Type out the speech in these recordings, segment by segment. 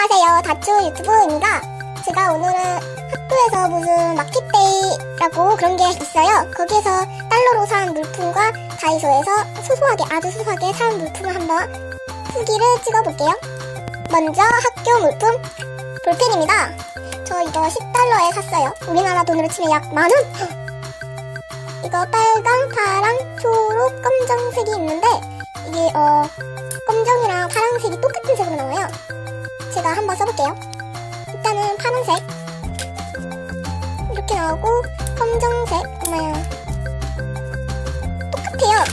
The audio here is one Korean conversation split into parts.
안녕하세요. 다쭈 유튜브입니다. 제가 오늘은 학교에서 무슨 마켓데이라고 그런 게 있어요. 거기에서 달러로 산 물품과 다이소에서 소소하게, 아주 소소하게 산 물품을 한번 후기를 찍어볼게요. 먼저 학교 물품, 볼펜입니다. 저 이거 10달러에 샀어요. 우리나라 돈으로 치면 약 만원? 이거 빨강, 파랑, 초록, 검정색이 있는데 이게 어 검정이랑 파란색이 똑같은 색으로 나와요. 제가 한번 써볼게요. 일단은 파란색 이렇게 나오고 검정색 엄마야 똑같아요.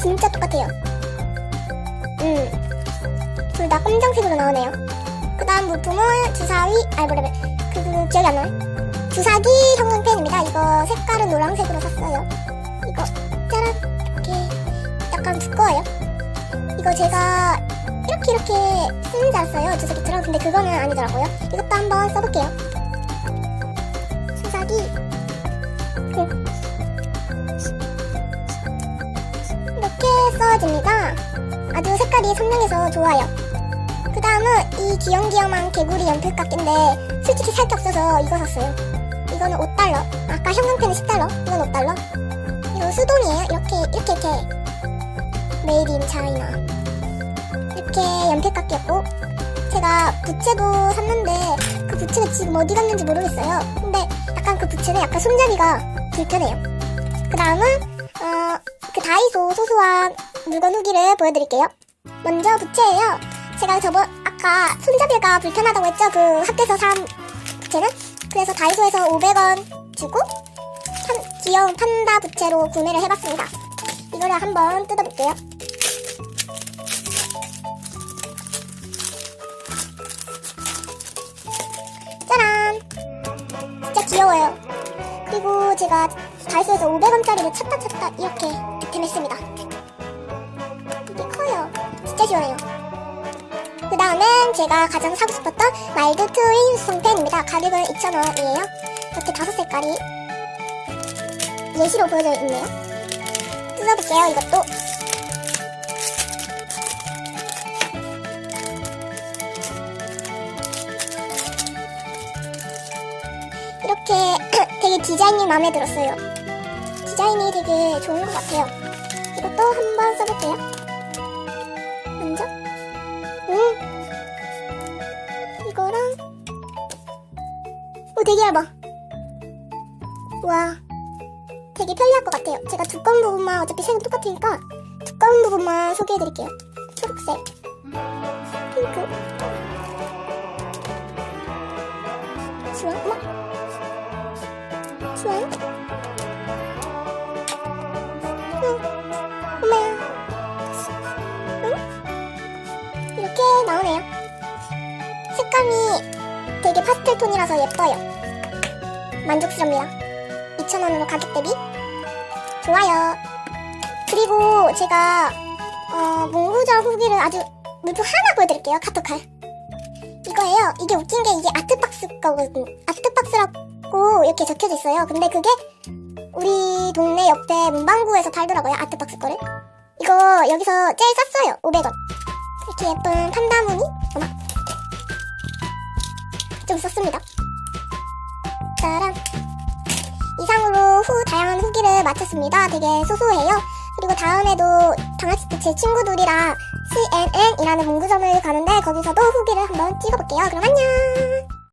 진짜 똑같아요. 음, 둘 다 검정색으로 나오네요. 그 다음 물품은 주사위, 아니 뭐래, 그, 그 기억이 안 나요. 주사기 형광펜입니다. 이거 색깔은 노란색으로 샀어요. 이거 짜란 이렇게 약간 두꺼워요. 이거 제가 이렇게 이렇게 쓰는 줄 알았어요. 주사기처럼. 근데 그거는 아니더라고요. 이것도 한번 써볼게요. 주사기. 음. 이렇게 써집니다. 아주 색깔이 선명해서 좋아요. 그 다음은 이 귀염귀염한 개구리 연필깎인데 솔직히 살 게 없어서 이거 샀어요. 이거는 5달러. 아까 형광펜은 10달러. 이건 5달러. 이거 수동이에요. 이렇게 이렇게 이렇게 메이드 인 차이나 이렇게 연필깎이였고 제가 부채도 샀는데 그 부채가 지금 어디 갔는지 모르겠어요. 근데 약간 그 부채는 약간 손잡이가 불편해요. 그 다음은 어, 그 다이소 소소한 물건 후기를 보여드릴게요. 먼저 부채예요. 제가 저번 아까 손잡이가 불편하다고 했죠. 그 학교에서 산 부채는 그래서 다이소에서 500원 주고 판- 귀여운 판다 부채로 구매를 해봤습니다. 이거를 한번 뜯어볼게요. 그리고 제가 다이소에서 500원짜리를 찾다 찾다 이렇게 득템했습니다. 이게 커요. 진짜 시원해요. 그 다음엔 제가 가장 사고 싶었던 마일드 트윈 수성펜입니다. 가격은 2,000원이에요. 이렇게 다섯 색깔이 예시로 보여져 있네요. 뜯어볼게요, 이것도. 디자인이 마음에 들었어요. 디자인이 되게 좋은 것 같아요. 이것도 한번 써볼게요. 먼저. 음. 이거랑. 오, 되게 얇아. 와. 되게 편리할 것 같아요. 제가 두꺼운 부분만 어차피 색은 똑같으니까 두꺼운 부분만 소개해드릴게요. 초록색. 핑크. 주황. 어 머. 주황. 응. 엄마야. 응? 이렇게 나오네요. 색감이 되게 파스텔 톤이라서 예뻐요. 만족스럽니다. 2,000원으로 가격 대비 좋아요. 그리고 제가 어, 문구점 후기를 아주 물품 하나 보여드릴게요. 카톡할. 이거예요. 이게 웃긴 게 이게 아트박스 거거든. 아트박스라고 이렇게 적혀져 있어요. 근데 그게 우리 동네 옆에 문방구에서 팔더라고요. 아트박스 거를. 이거 여기서 제일 쌌어요. 500원. 이렇게 예쁜 판다무늬? 어머. 좀 썼습니다. 짜란. 이상으로 후 다양한 후기를 마쳤습니다. 되게 소소해요. 그리고 다음에도 당학시 때제 친구들이랑 CNN이라는 문구점을 가는데 거기서도 후기를 한번 찍어볼게요. 그럼 안녕!